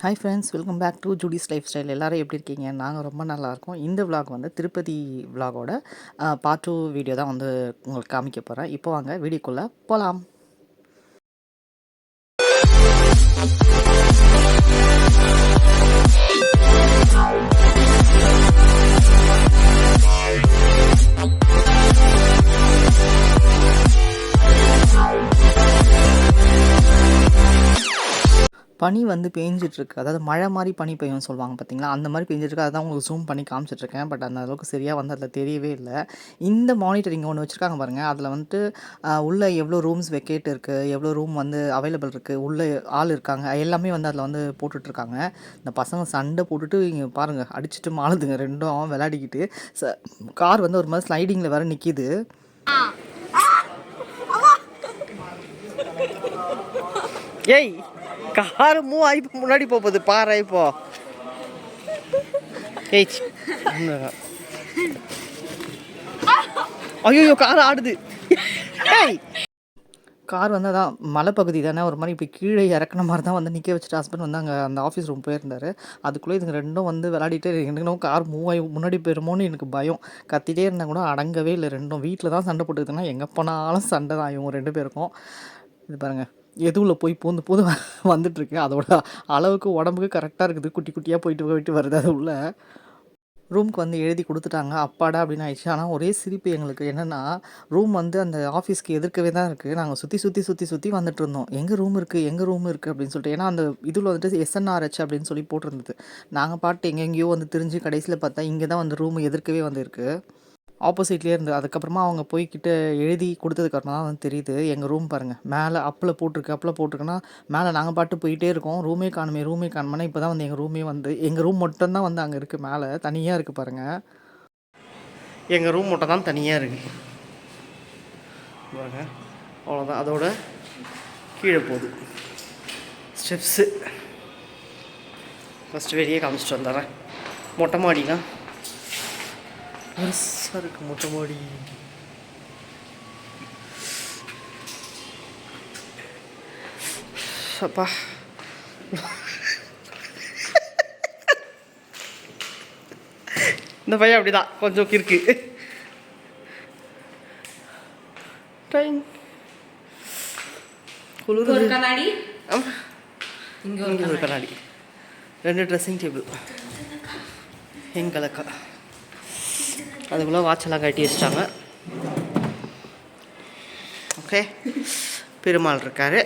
Hi friends welcome back to Judy's lifestyle எல்லோரும் எப்படி இருக்கீங்க? நாங்கள் ரொம்ப நல்லாயிருக்கோம் இந்த விலாக் வந்து திருப்பதி விலாகோட பார்ட் டூ வீடியோ தான் வந்து உங்களுக்கு காமிக்க போகிறேன் இப்போ வாங்க வீடியோக்குள்ளே போகலாம் பனி வந்து பேஞ்சிட்ருக்கு. அதாவது மழை மாதிரி பனி பெய்யும் சொல்லுவாங்க பார்த்தீங்களா அந்த மாதிரி பேஞ்சிட்ருக்கு. அதான் உங்களுக்கு ஜூம் பண்ணி காமிச்சிட்ருக்கேன். பட் அந்த அளவுக்கு சரியாக வந்து அதில் தெரியவே இல்லை. இந்த மானிட்டரிங் ஒன்று வச்சுருக்காங்க பாருங்கள் அதில் வந்துட்டு உள்ளே எவ்வளோ ரூம்ஸ் வெக்கேட் இருக்குது எவ்வளோ ரூம் வந்து அவைலபிள் இருக்குது உள்ளே ஆள் இருக்காங்க எல்லாமே வந்து அதில் வந்து போட்டுட்ருக்காங்க. இந்த பசங்க சண்டை போட்டுட்டு இங்கே பாருங்கள் அடிச்சுட்டு மாளுதுங்க. ரெண்டும் விளையாடிக்கிட்டு. ச கார் வந்து ஒரு மாதிரி ஸ்லைடிங்கில் வேறு நிற்கிது ஏய்! கார் மூவ் ஆகி முன்னாடி போகுது பாரு இப்போ. ஏய் ஐயோ கார் ஆடுது. கார் வந்து அதான் மலைப்பகுதி தானே ஒரு மாதிரி இப்போ கீழே இறக்குன மாதிரி தான் வந்து நிற்க வச்சுட்டு ஹஸ்பண்ட் வந்து அங்கே அந்த ஆஃபீஸ் ரூம் போயிருந்தார். அதுக்குள்ளே இதுங்க ரெண்டும் வந்து விளையாடிட்டு எனக்கு கார் மூவ் ஆகி முன்னாடி போயிருமோன்னு எனக்கு பயம். கத்திட்டே இருந்தால் கூட அடங்கவே இல்லை ரெண்டும். வீட்டில் தான் சண்டை போட்டுக்கிதுன்னா எங்கே போனாலும் சண்டை தான் இவங்க ரெண்டு பேருக்கும். இது பாருங்கள் எதுவில் போய் பூந்து பூந்து வந்துட்டுருக்கு. அதோட அளவுக்கு உடம்புக்கு கரெக்டாக இருக்குது. குட்டி குட்டியாக போயிட்டு போயிட்டு வருது அது உள்ள. ரூம்க்கு வந்து எழுதி கொடுத்துட்டாங்க. அப்பாடா அப்படின்னு ஆயிடுச்சு. ஆனால் ஒரே சிரிப்பு எங்களுக்கு. என்னென்னா ரூம் வந்து அந்த ஆஃபீஸ்க்கு எதிர்க்கவே தான் இருக்குது நாங்கள் சுற்றி சுற்றி சுற்றி சுற்றி வந்துட்டு இருந்தோம். எங்கள் ரூம் இருக்குது எங்கள் ரூம் இருக்குது அப்படின்னு சொல்லிட்டு. ஏன்னா அந்த இதில் வந்துட்டு எஸ்என்ஆர்ஹெச் அப்படின்னு சொல்லி போட்டிருந்தது. நாங்கள் பாட்டு எங்கெங்கேயோ வந்து தெரிஞ்சு கடைசியில் பார்த்தா இங்கே தான் வந்து ரூம் எதிர்க்கவே வந்துருக்கு. ஆப்போசிட்லேயே இருந்து அதுக்கப்புறமா அவங்க போய்கிட்ட எழுதி கொடுத்ததுக்கப்புறமா தான் வந்து தெரியுது எங்கள் ரூம் பாருங்கள் மேலே அப்பில் போட்டிருக்கு அப்பில் போட்டிருக்குன்னா மேலே நாங்கள் பாட்டு போயிட்டே இருக்கோம் ரூமே காணுமே ரூமே காணுமே இப்போ தான் வந்து எங்கள் ரூமே வந்து எங்கள் ரூம் மட்டும்தான் வந்து அங்கே இருக்குது மேலே தனியாக இருக்குது பாருங்கள் எங்கள் ரூம் மட்டும் தான் தனியாக இருக்குது பாருங்கள் அவ்வளோதான் அதோட கீழே போகுது. ஸ்டெப்ஸு ஃபஸ்ட்டு வெளியே காமிச்சிட்டு வந்துடுறேன். மொட்டை மாடிலாம் பெருசாக இருக்குது மொட்டை மாடி. அப்பா இந்த பையன் அப்படிதான். கொஞ்சம் கிறுக்கு. டைம். குளிர் கண்ணாடி. இங்க ஒரு கண்ணாடி. ரெண்டு ட்ரெஸ்ஸிங் டேபிள் எங்களுக்கா? அதுக்குள்ளே வாட்செல்லாம் கட்டி வச்சிட்டாங்க. ஓகே. பெருமாள் இருக்கார்.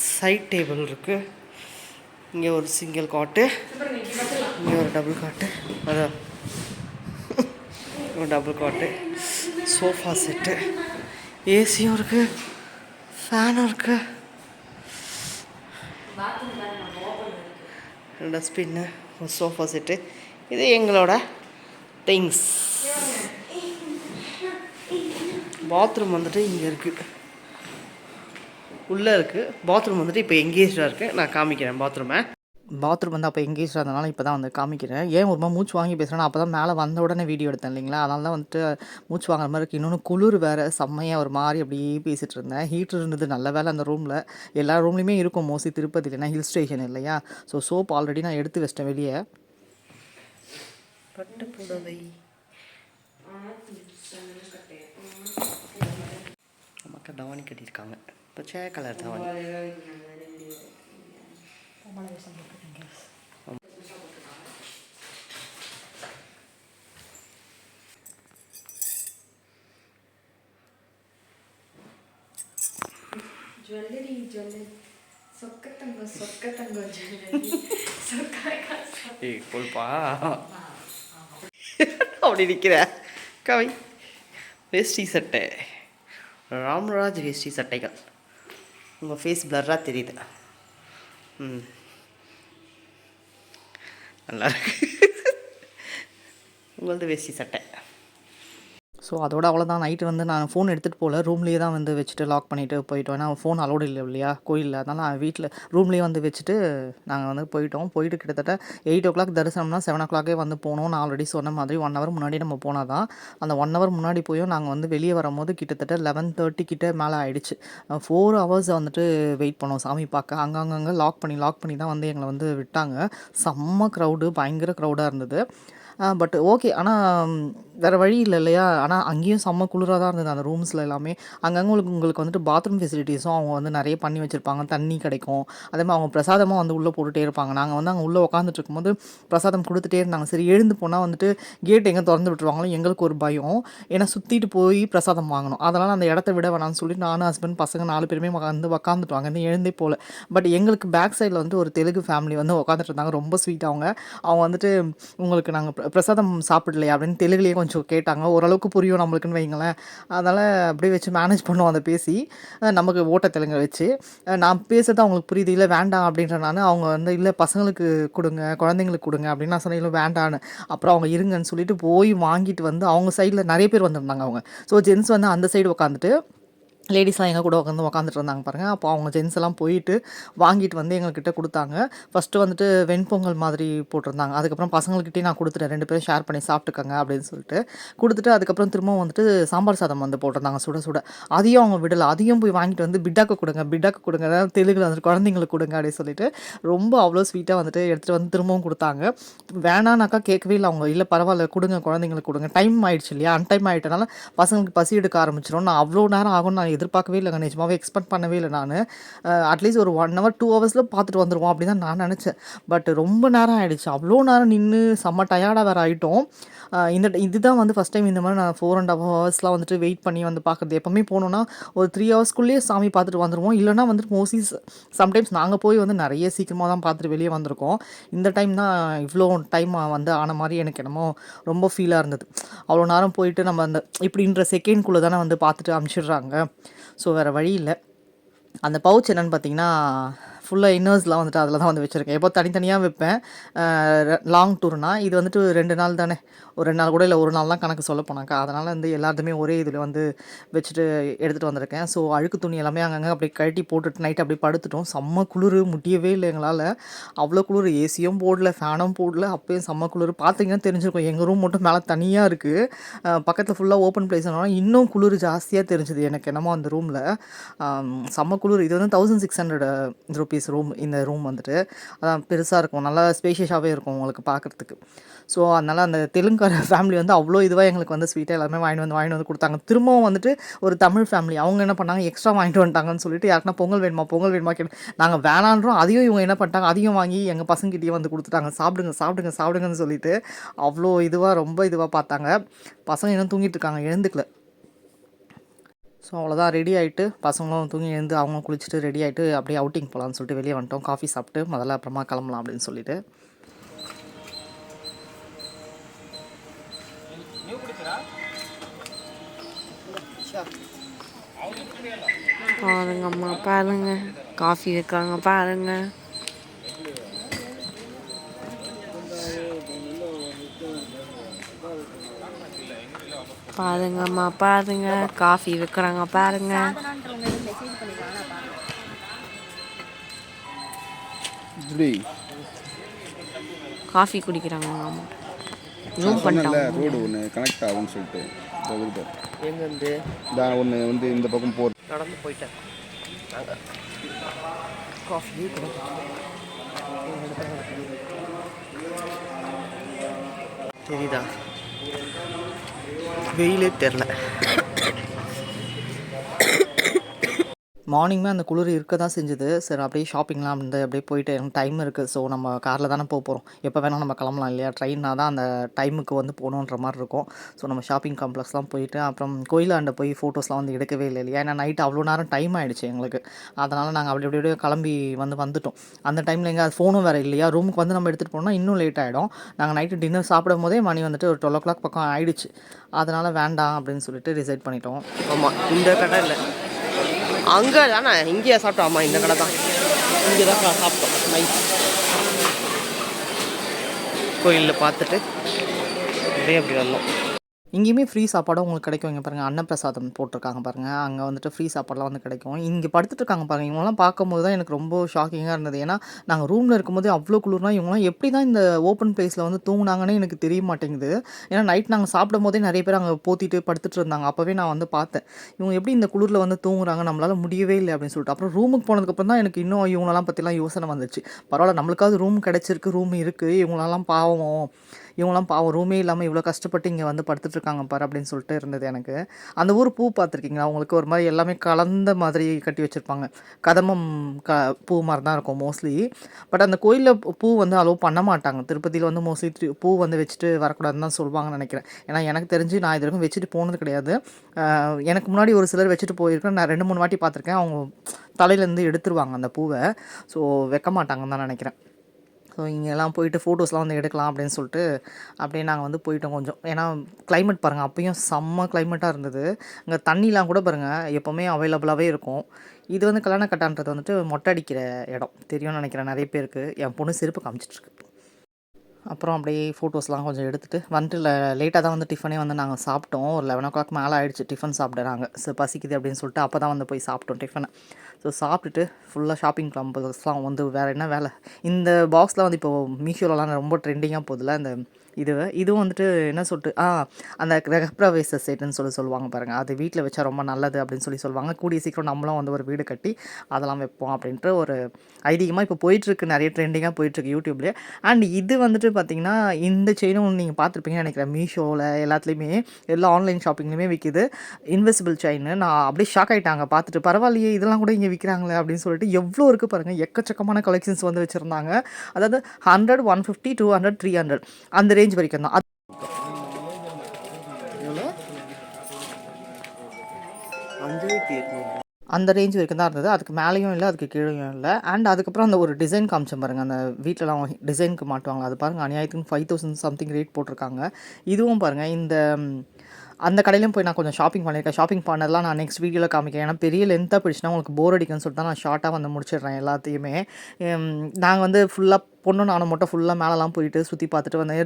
சைட் டேபிள் இருக்குது இங்கே ஒரு சிங்கிள் காட்டு இங்கே ஒரு டபுள் காட்டு அதான் ஒரு டபுள் காட்டு சோஃபா செட்டு ஏசியும் இருக்குது ஃபேனும் இருக்குது டஸ்ட்பின்னு ஒரு சோஃபா செட்டு இது எங்களோட திங்ஸ் பாத்ரூம் வந்துட்டு இங்கே இருக்குது உள்ளே இருக்குது பாத்ரூம் வந்துட்டு இப்போ எங்கேஜாக இருக்குது நான் காமிக்கிறேன் பாத்ரூமை பாத்ரூம் வந்து அப்போ எங்கேஜாக இருந்தனால இப்போ தான் வந்து காமிக்கிறேன். ஏன் ஒரு மாதிரி மூச்சு வாங்கி பேசுகிறேன் அப்போ தான் மேலே வந்த உடனே வீடியோ எடுத்தேன் இல்லைங்களா? அதனால தான் வந்துட்டு மூச்சு வாங்குற மாதிரி இருக்குது இன்னொன்று குளிர் வேறு. செம்மையாக ஒரு மாதிரி அப்படியே பேசிகிட்டு இருந்தேன். ஹீட்டர் இருந்தது. நல்ல வேலை அந்த ரூமில் எல்லா ரூம்லேயுமே இருக்கும். மோஸ்ட்லி திருப்பதி இல்லைன்னா ஹில் ஸ்டேஷன் இல்லையா? ஸோ சோப் ஆல்ரெடி நான் எடுத்து வச்சிட்டேன் வெளியே. பட்டு புடவை. நமக்கு தவானி கட்டியிருக்காங்க. இப்போ சே கலர் தவானி. Jewellery jewellery. சொக்க சொக்கத்தங்கம் சொக்கத்தங்கம் ஜுவல்லரி. சொக்கா ஏய் கொல்பா அப்படி நிற்கிற கவி. வேஷ்டி சட்டை. ராம்ராஜ் வேஷ்டி சட்டைகள். உங்கள் ஃபேஸ் பிளர்ராக தெரியுது. ம். நல்லா இருக்கு. உங்களது வேஷ்டி சட்டை. ஸோ அதோட அவ்வளோதான் நைட்டு வந்து நான் ஃபோன் எடுத்துகிட்டு போகல ரூம்லேயே தான் வந்து வச்சுட்டு லாக் பண்ணிவிட்டு போயிட்டோம். ஏன்னா ஃபோன் அலோடு இல்லை இல்லையா? கோயிலில். அதனால் நான் வீட்டில் ரூம்லேயே வந்து வச்சுட்டு நாங்கள் வந்து போயிட்டோம். போயிட்டு கிட்டத்தட்ட எயிட் ஓ கிளாக் தரிசனம்னா செவன் ஓ கிளாக்கே வந்து போனோம் நான் ஆல்ரெடி சொன்ன மாதிரி ஒன் ஹவர் முன்னாடி நம்ம போனால் தான் அந்த ஒன் ஹவர் முன்னாடி போயும் நாங்கள் வந்து வெளியே வரும்போது கிட்டத்தட்ட லெவன் தேர்ட்டி கிட்ட மேலே ஆயிடுச்சு. ஃபோர் ஹவர்ஸ் வந்துட்டு வெயிட் பண்ணோம் சாமி பார்க்க. அங்கங்கங்கே லாக் பண்ணி லாக் பண்ணி தான் வந்து எங்களை வந்து விட்டாங்க. செம்ம க்ரௌடு பயங்கர க்ரௌடாக இருந்தது. பட் ஓகே ஆனால் வேறு வழி இல்லை இல்லையா? ஆனால் அங்கேயும் செம்ம குளிராக தான் இருந்தது அந்த ரூம்ஸில் எல்லாமே. அங்கங்கே உங்களுக்கு உங்களுக்கு வந்துட்டு பாத்ரூம் ஃபெசிலிட்டிஸும் அவங்க வந்து நிறைய பண்ணி வச்சுருப்பாங்க தண்ணி கிடைக்கும். அதே மாதிரி அவங்க பிரசாதமாக வந்து உள்ளே போட்டுகிட்டே இருப்பாங்க. நாங்கள் வந்து அங்கே உள்ளே உட்காந்துட்டு இருக்கும்போது பிரசாதம் கொடுத்துட்டே இருந்தாங்க. சரி எழுந்து போனால் வந்துட்டு கேட் எங்கே திறந்து விட்டுருவாங்களோ எங்களுக்கு ஒரு பயம். ஏன்னா சுற்றிட்டு போய் பிரசாதம் வாங்கணும். அதனால் அந்த இடத்த விட வேணாம்னு சொல்லி நானும் ஹஸ்பண்ட் பசங்க நாலு பேருமே வந்து உக்காந்துட்டுவாங்க இந்த எழுந்தே போகல பட் எங்களுக்கு பேக் சைடில் வந்து ஒரு தெலுங்கு ஃபேமிலி வந்து உட்காந்துட்டு இருந்தாங்க. ரொம்ப ஸ்வீட் அவங்க. அவங்க வந்துட்டு உங்களுக்கு நாங்கள் பிரசாதம் சாப்பிடலையா அப்படின்னு தெலுங்குலேயே கொஞ்சம் கேட்டாங்க. ஓரளவுக்கு புரியும் நம்மளுக்குன்னு வைங்களேன். அதனால் அப்படியே வச்சு மேனேஜ் பண்ணுவோம் அதை பேசி. நமக்கு ஓட்ட தெலுங்கை வச்சு. நான் பேசுறது அவங்களுக்கு புரியுது. இல்லை வேண்டாம் அப்படின்றனால அவங்க வந்து இல்லை பசங்களுக்கு கொடுங்க குழந்தைங்களுக்கு கொடுங்க அப்படின்னு நான் சொன்னேன். இல்லை வேண்டான்னு அப்புறம் அவங்க இருங்கன்னு சொல்லிட்டு போய் வாங்கிட்டு வந்து அவங்க சைடில் நிறைய பேர் வந்திருந்தாங்க அவங்க. ஸோ ஜென்ஸ் வந்து அந்த சைடு உட்காந்துட்டு லேடிஸ்லாம் எங்கள் கூட உட்காந்து உட்காந்துட்டு இருந்தாங்க பாருங்கள் அப்போ அவங்க ஜென்ஸ் எல்லாம் போயிட்டு வாங்கிட்டு வந்து எங்கள்கிட்ட கொடுத்தாங்க. ஃபஸ்ட்டு வந்துட்டு வெண்பொங்கல் மாதிரி போட்டிருந்தாங்க. அதுக்கப்புறம் பசங்கள்கிட்டே நான் கொடுத்துட்டேன். ரெண்டு பேரும் ஷேர் பண்ணி சாப்பிட்டுக்கங்க அப்படின்னு சொல்லிட்டு கொடுத்துட்டு அதுக்கப்புறம் திரும்பவும் வந்துட்டு சாம்பார் சாதம் வந்து போட்டிருந்தாங்க. சுட சுட. அதையும் அவங்க விடலை. அதையும் போய் வாங்கிட்டு வந்து பிட்டாக்கு கொடுங்க பிட்டாக்கு கொடுங்க தெலுங்கில் வந்துட்டு குழந்தைங்களுக்கு கொடுங்க அப்படின்னு சொல்லிட்டு ரொம்ப அவ்வளோ ஸ்வீட்டாக வந்துட்டு எடுத்துகிட்டு வந்து திரும்பவும் கொடுத்தாங்க. வேணானாக்கா கேட்கவே இல்லை அவங்க. இல்லை பரவாயில்ல கொடுங்க குழந்தைங்களுக்கு கொடுங்க. டைம் ஆயிடுச்சு இல்லையா? அன்டைம் ஆகிட்டனால பசங்களுக்கு பசி எடுக்க ஆரம்பிச்சிடும் நான் அவ்வளோ நேரம் ஆகும் நான் எதிர்பார்க்கவே இல்லைங்க நிஜமாகவே எக்ஸ்பெக்ட் பண்ணவே இல்லை நான். அட்லீஸ்ட் ஒரு ஒன் ஹவர் டூ ஹவர்ஸில் பார்த்துட்டு வந்துடுவோம் அப்படின்னு தான் நான் நினச்சேன். பட் ரொம்ப நேரம் ஆகிடுச்சு அவ்வளோ நேரம் நின்று செம்ம டயர்டாக வேறு ஆகிட்டோம் இந்த இதுதான் வந்து ஃபஸ்ட் டைம் இந்த மாதிரி நான் ஃபோர் அண்ட் ஹாஃப் ஹவர்ஸ்லாம் வந்துட்டு வெயிட் பண்ணி வந்து பார்க்குறது. எப்போவுமே போனோன்னா ஒரு த்ரீ ஹவர்ஸ்க்குள்ளேயே சாமி பார்த்துட்டு வந்துடுவோம் இல்லைனா வந்துட்டு மோஸ்ட்லி சம்டைம்ஸ் நாங்கள் போய் வந்து நிறைய சீக்கிரமாக தான் பார்த்துட்டு வெளியே வந்திருக்கோம். இந்த டைம் தான் இவ்வளோ டைம் வந்து ஆன மாதிரி எனக்கு என்னமோ ரொம்ப ஃபீலாக இருந்தது. அவ்வளோ நேரம் போயிட்டு நம்ம அந்த இப்படின்ற செகண்ட்குள்ளே தானே வந்து பார்த்துட்டு அனுப்பிச்சிடுறாங்க ஸோ வேறு வழி இல்லை. அந்த பவுச் என்னென்னு பார்த்தீங்கன்னா ஃபுல்லாக இன்னர்ஸ்லாம் வந்துட்டு அதில் தான் வந்து வச்சுருக்கேன். எப்போ தனித்தனியாக வைப்பேன். லாங் டூர்னா இது வந்துட்டு ரெண்டு நாள் தானே. ஒரு ரெண்டு நாள் கூட இல்லை ஒரு நாள் தான் கணக்கு சொல்ல போனாக்கா. அதனால் வந்து எல்லாத்தையுமே ஒரே இதில் வந்து வச்சுட்டு எடுத்துகிட்டு வந்திருக்கேன். ஸோ அழுக்கு துணி எல்லாமே அங்கங்கே அப்படியே கழட்டி போட்டுட்டு நைட் அப்படியே படுத்துட்டோம். செம்ம குளிர் முடியவே இல்லை எங்களால். அவ்வளோ குளிர் ஏசியும் போடல ஃபேனும் போடல அப்பயும் செம்ம குளிர். பார்த்தீங்கன்னா தெரிஞ்சிருக்கும் எங்கள் ரூம் மட்டும் மேலே தனியாக இருக்குது பக்கத்தில் ஃபுல்லாக ஓப்பன் பிளேஸ் இன்னும் குளிர் ஜாஸ்தியாக தெரிஞ்சுது எனக்கு என்னமோ அந்த ரூமில் செம்ம குளிர். இது வந்து thousand six hundred rupees room இந்த ரூம் வந்துட்டு அதான் பெருசாக இருக்கும். நல்லா ஸ்பேஷியஸாகவே இருக்கும் உங்களுக்கு பார்க்குறதுக்கு ஸோ அதனால் அந்த தெலுங்கார ஃபேமிலி வந்து அவ்வளோ இதுவாக எங்களுக்கு வந்து ஸ்வீட்டாக எல்லாமே வாங்கிட்டு வந்து வாங்கிட்டு வந்து கொடுத்தாங்க. திரும்பவும் வந்துட்டு ஒரு தமிழ் ஃபேமிலி அவங்க என்ன பண்ணாங்க? எக்ஸ்ட்ரா வாங்கிட்டு வந்துட்டாங்கன்னு சொல்லிட்டு யாருக்குன்னா பொங்கல் வேணுமா பொங்கல் வேணுமா கேட்டு நாங்கள் வேணான்றோம். அதையும் இவங்க என்ன பண்ணிட்டாங்க? அதையும் வாங்கி எங்கள் பசங்கிட்டேயே வந்து கொடுத்துட்டாங்க. சாப்பிடுங்க சாப்பிடுங்க சாப்பிடுங்கன்னு சொல்லிட்டு அவ்வளோ இதுவாக ரொம்ப இதுவாக பார்த்தாங்க. பசங்க இன்னும் தூங்கிட்டு இருக்காங்க எழுந்துக்கல. ஸோ அவ்வளோதான் ரெடி ஆகிட்டு பசங்களும் தூங்கி எழுந்து அவங்க குளிச்சுட்டு ரெடி ஆகிட்டு அப்படியே அவுட்டிங் போகலான்னு சொல்லிட்டு வெளியே வந்துட்டோம். காஃபி சாப்பிட்டு முதல்ல அப்புறமா கிளம்பலாம் அப்படின்னு சொல்லிட்டு. பாருங்கம்மா பாருங்க. காஃபி வைக்கிறாங்க பாருங்க. பாருங்கம்மா பாருங்க. காஃபி வைக்கிறாங்க பாருங்க. இப்படி. காஃபி குடிக்கிறாங்க அம்மா. ஜூம் பண்ணிட்டாங்க. ரோடு ஒன்று கனெக்ட் ஆகும்னு சொல்லிட்டு. எங்கேருந்து? தான் ஒன்று வந்து இந்த பக்கம் போ நடந்து போயிட்டேன். காஃபி தெரியுதா? வெயிலே தெரில. மார்னிங்மே அந்த குளிர் இருக்க தான் செஞ்சுது. சரி அப்படியே ஷாப்பிங்லாம் வந்து அப்படியே போயிட்டு எனக்கு டைம் இருக்குது ஸோ நம்ம காரில் தானே போக போகிறோம் எப்போ வேணால் நம்ம கிளம்பலாம் இல்லையா? ட்ரெயின்னா தான் அந்த டைமுக்கு வந்து போகணுன்ற மாதிரி இருக்கும். ஸோ நம்ம ஷாப்பிங் காம்ப்ளெக்ஸ்லாம் போயிட்டு அப்புறம் கோயிலாண்ட போய் ஃபோட்டோஸ்லாம் வந்து எடுக்கவே இல்லை இல்லையா? ஏன்னா நைட் அவ்வளோ நேரம் டைம் ஆகிடுச்சு எங்களுக்கு. அதனால் நாங்கள் அப்படி அப்படியே கிளம்பி வந்து வந்துட்டோம். அந்த டைமில் எங்கே ஃபோனும் வேறு இல்லையா? ரூமுக்கு வந்து நம்ம எடுத்துகிட்டு போனால் இன்னும் லேட் ஆகிடும் நாங்கள் நைட்டு டின்னர் சாப்பிடும் போதே மணி வந்துட்டு ஒரு டுவெல் ஓ கிளாக் பக்கம் ஆயிடுச்சு. அதனால் வேண்டாம் அப்படின்னு சொல்லிட்டு டிசைட் பண்ணிட்டோம். ஆமாம் இந்த கடை இல்லை. அங்கே தானே இங்கேயே சாப்பிட்டோம் ஆமாம் இந்த கடை தான். இங்கே தான் சாப்பிட்டோம் நைட் கோயிலில் பார்த்துட்டு அப்படியே அப்படி வந்தோம். இங்கேயுமே ஃப்ரீ சாப்பாடும் உங்களுக்கு கிடைக்கும். இங்கே பாருங்கள் அன்னப்பிரசாதம் போட்டிருக்காங்க பாருங்கள் அங்கே வந்துட்டு ஃப்ரீ சாப்பாடுலாம் வந்து கிடைக்கும். இங்கே படுத்துட்டு இருக்காங்க பாருங்கள் இவங்களாம் பார்க்கும்போது தான் எனக்கு ரொம்ப ஷாக்கிங்காக இருந்தது. ஏன்னா நாங்கள் ரூமில் இருக்கும்போது அவ்வளோ குளிர்னா இவங்களாம் எப்படி தான் இந்த ஓப்பன் பிளேஸில் வந்து தூங்கினாங்கன்னு எனக்கு தெரிய மாட்டேங்குது. ஏன்னா நைட் நாங்கள் சாப்பிடும் போதே நிறைய பேர் அங்கே போத்திட்டு படுத்துட்டு இருந்தாங்க. அப்போவே நான் வந்து பார்த்தேன். இவங்க எப்படி இந்த குளிரில் வந்து தூங்குறாங்க? நம்மளால் முடியவே இல்லை அப்படின்னு சொல்லிட்டு. அப்புறம் ரூமுக்கு போனதுக்கப்புறம் தான் எனக்கு இன்னும் இவங்களெல்லாம் பற்றிலாம் யோசனை வந்துச்சு. பரவாயில்ல நம்மளுக்காவது ரூம் கிடச்சிருக்கு ரூம் இருக்குது இவங்களெல்லாம் பாவம். இவங்களாம் பாவம் ரூமே இல்லாமல் இவ்வளோ கஷ்டப்பட்டு இங்கே வந்து படுத்துட்டு இருக்காங்க பாரு அப்படின்னு சொல்லிட்டு இருந்தது எனக்கு. அந்த ஊர் பூ பார்த்துருக்கீங்களா? அவங்களுக்கு ஒரு மாதிரி எல்லாமே கலந்த மாதிரி கட்டி வச்சுருப்பாங்க. கதமம் க பூ மாதிரி தான் இருக்கும் மோஸ்ட்லி பட் அந்த கோயிலில் பூ வந்து அலோவ் பண்ண மாட்டாங்க. திருப்பதியில் வந்து மோஸ்ட்லி பூ வந்து வச்சுட்டு வரக்கூடாதுன்னு தான் சொல்லுவாங்கன்னு நினைக்கிறேன். ஏன்னா எனக்கு தெரிஞ்சு நான் இது வரைக்கும் வச்சுட்டு போனது கிடையாது. எனக்கு முன்னாடி ஒரு சிலர் வச்சுட்டு போயிருக்கேன். நான் ரெண்டு மூணு வாட்டி பார்த்துருக்கேன். அவங்க தலையிலேருந்து எடுத்துருவாங்க அந்த பூவை. ஸோ வைக்க மாட்டாங்கன்னு தான் நினைக்கிறேன். ஸோ இங்கெல்லாம் போயிட்டு ஃபோட்டோஸ்லாம் வந்து எடுக்கலாம் அப்படின்னு சொல்லிட்டு அப்படியே நாங்கள் வந்து போயிட்டோம் கொஞ்சம். ஏன்னா கிளைமேட் பாருங்கள் அப்பயும் செம்ம கிளைமேட்டாக இருந்தது. அங்கே தண்ணிலாம் கூட பாருங்கள் எப்போவுமே அவைலபிளாகவே இருக்கும். இது வந்து கல்யாண கட்டான்றது வந்துட்டு மொட்டை அடிக்கிற இடம் தெரியும்னு நினைக்கிறேன் நிறைய பேருக்கு. என் பொண்ணு செருப்பு காமிச்சிட்ருக்கு அப்புறம் அப்படியே ஃபோட்டோஸ்லாம் கொஞ்சம் எடுத்துகிட்டு வந்துட்டு லேட்டாக தான் வந்து டிஃபனே வந்து நாங்கள் சாப்பிட்டோம். ஒரு லெவன் ஓ கிளாக் மேலே ஆகிடுச்சு டிஃபன் சாப்பிடுறாங்க. ஸோ பசிக்குது அப்படின்னு சொல்லிட்டு அப்போ தான் வந்து போய் சாப்பிட்டோம் டிஃபனை ஸோ சாப்பிட்டுட்டு ஃபுல்லாக ஷாப்பிங் கிளம்பஸ்லாம் வந்து வேறு என்ன வேலை? இந்த பாக்ஸில் வந்து இப்போ மீஷோலலாம் ரொம்ப ட்ரெண்டிங்காக போகுதுல அந்த இது இதுவும் வந்துட்டு என்ன சொல்லிட்டு ஆ அந்த கிரகப்பிரவேச செட்டுன்னு சொல்லி சொல்லுவாங்க பாருங்கள் அது வீட்டில் வச்சா ரொம்ப நல்லது அப்படின்னு சொல்லி சொல்லுவாங்க. கூடிய சீக்கிரம் நம்மளும் வந்து ஒரு வீடு கட்டி அதெல்லாம் வைப்போம் அப்படின்ட்டு ஒரு ஐதீகமாக இப்போ போயிட்டுருக்கு. நிறைய ட்ரெண்டிங்காக போயிட்டுருக்கு யூடியூப்லேயே. அண்ட் இது வந்துட்டு பார்த்தீங்கன்னா இந்த செயினும் நீங்கள் பார்த்துருப்பீங்கன்னு நினைக்கிறேன். மீஷோவில் எல்லாத்துலேயுமே எல்லா ஆன்லைன் ஷாப்பிங்லேயுமே விற்கிது இன்வெசிபிள் செயின் நான் அப்படியே ஷாக் ஆகிட்டாங்க பார்த்துட்டு பரவாயில்லையே இதெல்லாம் கூட இங்கே விற்கிறாங்களே அப்படின்னு சொல்லிட்டு எவ்வளோ இருக்குது பாருங்கள் எக்கச்சக்கமான கலெக்ஷன்ஸ் வந்து வச்சுருந்தாங்க. அதாவது hundred one fifty two hundred three hundred அந்த ரேஞ்ச் வரைக்கும் தான் அந்த ரேஞ்ச் வரைக்கும் தான் இருந்தது அதுக்கு மேலேயும் இல்லை அதுக்கு கீழேயும் இல்லை அண்ட் அதுக்கப்புறம் அந்த ஒரு டிசைன் காமிச்சேன் பாருங்கள் அந்த வீட்டிலலாம் டிசைனுக்கு மாட்டுவாங்க அது பாருங்கள் அநியாயத்துக்கு ஃபைவ் தௌசண்ட் சம்திங் ரேட் போட்டிருக்காங்க இதுவும் பாருங்கள் இந்த அந்த கடையிலும் போய் நான் கொஞ்சம் ஷாப்பிங் பண்ணியிருக்கேன் ஷாப்பிங் பண்ணதெல்லாம் நான் நெக்ஸ்ட் வீடியோவில் காமிக்கிறேன் ஏன்னா பெரிய லென்த்தாக போயிடுச்சுன்னா உங்களுக்கு போர் அடிக்குன்னு சொல்லிட்டு தான் நான் ஷார்ட்டாக வந்து முடிச்சிடுறேன் எல்லாத்தையுமே நாங்கள் வந்து ஃபுல்லாக பொண்ணு நானும் மட்டும் ஃபுல்லாக மேலெலாம் போயிட்டு சுற்றி பார்த்துட்டு வந்து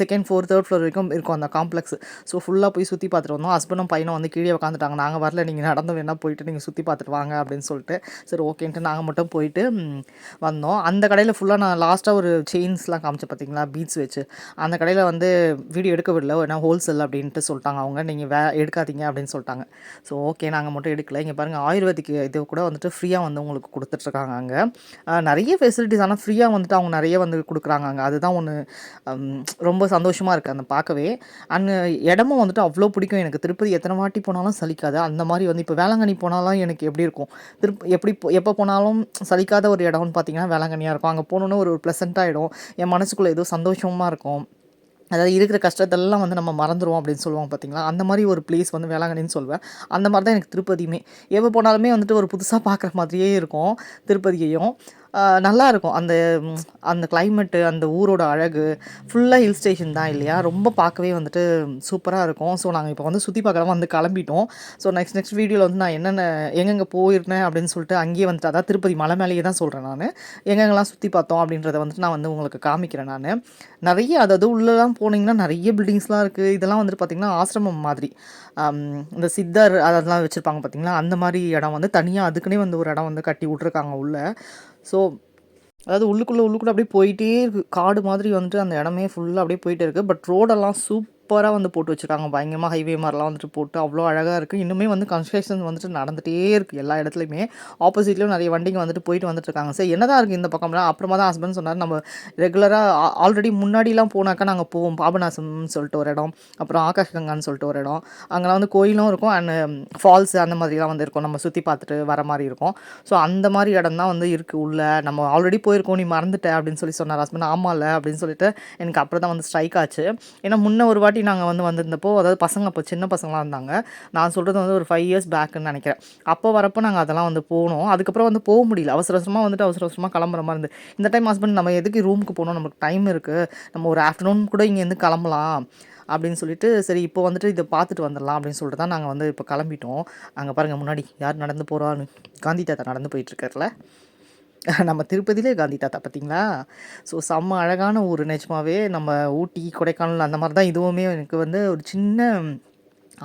செகண்ட் ஃபோர் தேர்ட் ஃப்ளோர் வரைக்கும் இருக்கும் அந்த காம்ப்ளெக்ஸ் ஸோ ஃபுல்லாக போய் சுற்றி பார்த்துட்டு வந்தோம். ஹஸ்பண்டும் பையனும் வந்து கீழே உட்காந்துட்டாங்க நாங்கள் வரல. நீங்கள் நடந்து வேணால் போயிட்டு நீங்கள் சுற்றி பார்த்துட்டு வாங்க அப்படின்னு சொல்லிட்டு. சரி ஓகேன்ட்டு நாங்கள் மட்டும் போயிட்டு வந்தோம். அந்த கடையில் ஃபுல்லாக நான் லாஸ்ட்டாக ஒரு செயின்ஸ்லாம் காமிச்சேன் பார்த்தீங்களா பீட்ஸ் வச்சு. அந்த கடையில் வந்து வீடியோ எடுக்க விடல ஏன்னா ஹோல்சேல் அப்படின்ட்டு சொல்லிட்டாங்க அவங்க. நீங்கள் வே எடுக்காதீங்க அப்படின்னு சொல்லிட்டாங்க. ஸோ ஓகே நாங்கள் மட்டும் எடுக்கல. இங்கே பாருங்கள் ஆயுர்வேதிக் இது கூட வந்துட்டு ஃப்ரீயாக வந்து உங்களுக்கு கொடுத்துட்ருக்காங்க அங்கே. நிறைய ஃபெசிலிட்டிஸ் ஆனால் ஃப்ரீயாக வந்துட்டு அவங்க நிறைய வந்து கொடுக்குறாங்க அங்கே. அதுதான் ஒன்று ரொம்ப சந்தோஷமாக இருக்குது அந்த பார்க்கவே. அண்ட் இடமும் வந்துட்டு அவ்வளோ பிடிக்கும். எனக்கு திருப்பதி எத்தனை வாட்டி போனாலும் சலிக்காது. அந்த மாதிரி வந்து இப்போ வேளாங்கண்ணி போனாலும் எனக்கு எப்படி இருக்கும்? திருப்ப எப்படி எப்போ போனாலும் சலிக்காத ஒரு இடம்னு பார்த்தீங்கன்னா வேளாங்கண்ணியாக இருக்கும். அங்கே போகணுன்னு ஒரு ப்ளசண்ட்டாகிடும் என் மனசுக்குள்ளே ஏதோ சந்தோஷமாக இருக்கும். அதாவது இருக்கிற கஷ்டத்தெல்லாம் வந்து நம்ம மறந்துடுவோம் அப்படின்னு சொல்லுவாங்க பார்த்தீங்களா அந்த மாதிரி ஒரு பிளேஸ் வந்து வேளாங்கண்ணின்னு சொல்லுவேன் அந்த மாதிரி தான் எனக்கு திருப்பதியுமே. எப்போ போனாலுமே வந்துட்டு ஒரு புதுசாக பார்க்குற மாதிரியே இருக்கும் திருப்பதியையும். நல்லா இருக்கும் அந்த அந்த கிளைமேட்டு அந்த ஊரோட அழகு ஃபுல்லாக ஹில் ஸ்டேஷன் தான் இல்லையா? ரொம்ப பார்க்கவே வந்துட்டு சூப்பராக இருக்கும். ஸோ நாங்கள் இப்போ வந்து சுற்றி பார்க்கலாம் வந்து கிளம்பிட்டோம். ஸோ நெக்ஸ்ட் நெக்ஸ்ட் வீடியோவில் வந்து நான் என்னென்ன எங்கெங்கே போயிருந்தேன் அப்படின்னு சொல்லிட்டு அங்கேயே வந்துட்டு அதான் திருப்பதி மலை மேலேயே தான் சொல்கிறேன் நான். எங்கெங்கெல்லாம் சுற்றி பார்த்தோம் அப்படின்றத வந்துட்டு நான் வந்து உங்களுக்கு காமிக்கிறேன் நான். நிறைய அதாவது உள்ளெல்லாம் போனீங்கன்னா நிறைய பில்டிங்ஸ்லாம் இருக்குது இதெல்லாம் வந்துட்டு பார்த்திங்கன்னா ஆசிரமம் மாதிரி. இந்த சித்தர் அதெல்லாம் வச்சுருப்பாங்க பார்த்திங்களா அந்த மாதிரி இடம் வந்து தனியாக அதுக்குன்னே வந்து ஒரு இடம் வந்து கட்டி விட்ருக்காங்க உள்ளே. ஸோ அதாவது உள்ளுக்குள்ளே உள்ளுக்குள்ளே அப்படியே போயிட்டே இருக்கு. காடு மாதிரி வந்துட்டு அந்த இடமே ஃபுல்லாக அப்படியே போயிட்டே இருக்குது பட் ரோடெல்லாம் சூப் சூப்பராக வந்து போட்டு வச்சுருக்காங்க. பயங்கரமாக ஹைவே மாதிரிலாம் வந்துட்டு போட்டு அவ்வளோ அழகாக இருக்குது இன்னுமே வந்து கன்ஸ்ட்ரக்ஷன் வந்துட்டு நடந்துகிட்டே இருக்குது எல்லா இடத்துலையுமே. ஆப்போசிட்லேயும் நிறைய வண்டிங்க வந்துட்டு போயிட்டு வந்துட்டு இருக்காங்க. சரி என்னதான் இருக்குது இந்த பக்கம்லாம்? அப்புறமா தான் ஹஸ்பண்ட் சொன்னார் நம்ம ரெகுலராக ஆல்ரெடி முன்னாடிலாம் போனாக்கா நாங்கள் போவோம். பாபநாசம்னு சொல்லிட்டு ஒரு இடம் அப்புறம் ஆகாஷ் கங்கான்னு சொல்லிட்டு ஒரு இடம். அங்கெல்லாம் வந்து கோயிலும் இருக்கும். அண்ட் ஃபால்ஸ் அந்த மாதிரிலாம் வந்து இருக்கும். நம்ம சுற்றி பார்த்துட்டு வர மாதிரி இருக்கும். ஸோ அந்த மாதிரி இடம் தான் வந்து இருக்குது உள்ள. நம்ம ஆல்ரெடி போயிருக்கோம் நீ மறந்துட்ட அப்படின்னு சொல்லி சொன்னார் ஹஸ்பண்ட் ஆமாம்ல அப்படின்னு சொல்லிட்டு எனக்கு அப்புறம் தான் வந்து ஸ்ட்ரைக் ஆச்சு. ஏன்னா முன்ன ஒரு வாட்டி நாங்கள் வந்து வந்திருந்தப்போ அதாவது பசங்க அப்போ சின்ன பசங்களாக இருந்தாங்க. நான் சொல்கிறது வந்து ஒரு ஃபைவ் இயர்ஸ் பேக்குன்னு நினைக்கிறேன். அப்போ வரப்போ நாங்கள் அதெல்லாம் வந்து போனோம். அதுக்கப்புறம் வந்து போக முடியல. அவசர அவசரமாக வந்துட்டு அவசர அவசரமாக கிளம்புற மாதிரி இருந்து இந்த டைம் ஹஸ்பண்ட் நம்ம எதுக்கு ரூமுக்கு போகணும்? நமக்கு டைம் இருக்குது நம்ம ஒரு ஆஃப்டர்நூன் கூட இங்கேருந்து கிளம்பலாம். அப்படின்னு சொல்லிட்டு சரி இப்போ வந்துட்டு இதை பார்த்துட்டு வந்துடலாம் அப்படின்னு சொல்லிட்டு தான் நாங்கள் வந்து இப்போ கிளம்பிட்டோம். அங்கே பாருங்கள் முன்னாடி யார் நடந்து போகிறான்னு காந்தி தாத்தா நடந்து போயிட்டுருக்கார்ல நம்ம திருப்பதியிலே காந்தி தாத்தா பார்த்தீங்களா? ஸோ செம்ம அழகான ஊர் நிஜமாவே. நம்ம ஊட்டி கொடைக்கானல் அந்த மாதிரி தான் இதுவுமே எனக்கு வந்து ஒரு சின்ன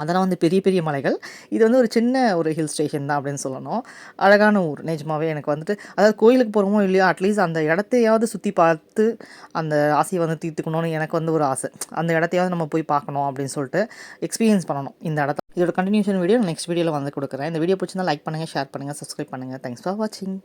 அதெல்லாம் வந்து பெரிய பெரிய மலைகள். இது வந்து ஒரு சின்ன ஒரு ஹில் ஸ்டேஷன் தான் அப்படின்னு சொல்லணும். அழகான ஊர் நிஜமாவே எனக்கு வந்துட்டு. அதாவது கோயிலுக்கு போகிறோமோ இல்லையோ அட்லீஸ்ட் அந்த இடத்தையாவது சுற்றி பார்த்து அந்த ஆசையை வந்து தீர்த்துக்கணும்னு எனக்கு வந்து ஒரு ஆசை. அந்த இடத்தையாவது நம்ம போய் பார்க்கணும் அப்படின்னு சொல்லிட்டு எக்ஸ்பீரியன்ஸ் பண்ணணும் இந்த இடத்த. இதோட கண்டினியூஷன் வீடியோ நெக்ஸ்ட் வீடியோவில் வந்து கொடுக்குறேன். இந்த வீடியோ பிடிச்சிருந்தா லைக் பண்ணுங்கள் ஷேர் பண்ணுங்கள் சப்ஸ்கிரைப் பண்ணுங்கள் தேங்க்ஸ் ஃபார் வாட்சிங்